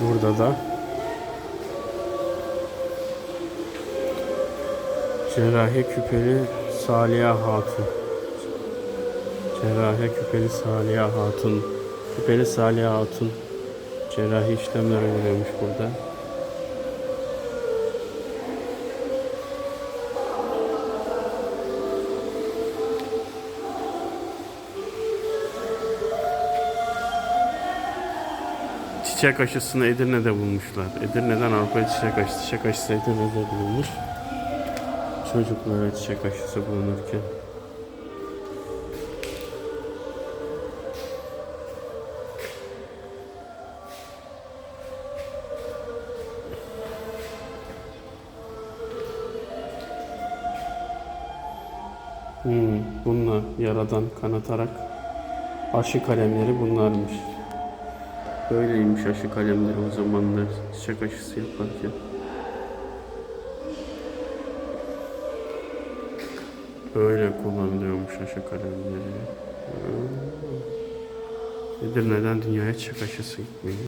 Burada da Cerrahi Küpeli Saliha Hatun. Cerrahi Küpeli Saliha Hatun. Küpeli Saliha Hatun. Cerrahi işlemler uyguluyormuş burada. Çiçek aşısını Edirne'de bulmuşlar. Edirne'den Avrupa'ya çiçek aşısı. Çiçek aşısı Edirne'de bulunmuş. Çocuklara çiçek aşısı bulunurken. Hmm, bunlar yaradan kanatarak aşı kalemleri bunlarmış. Böyleymiş aşı kalemleri o zamanlar çiçek aşısı yaparken. Böyle kullanılıyormuş aşı kalemleri. Hmm. Edirne'den dünyaya çiçek aşısı gitmeyi.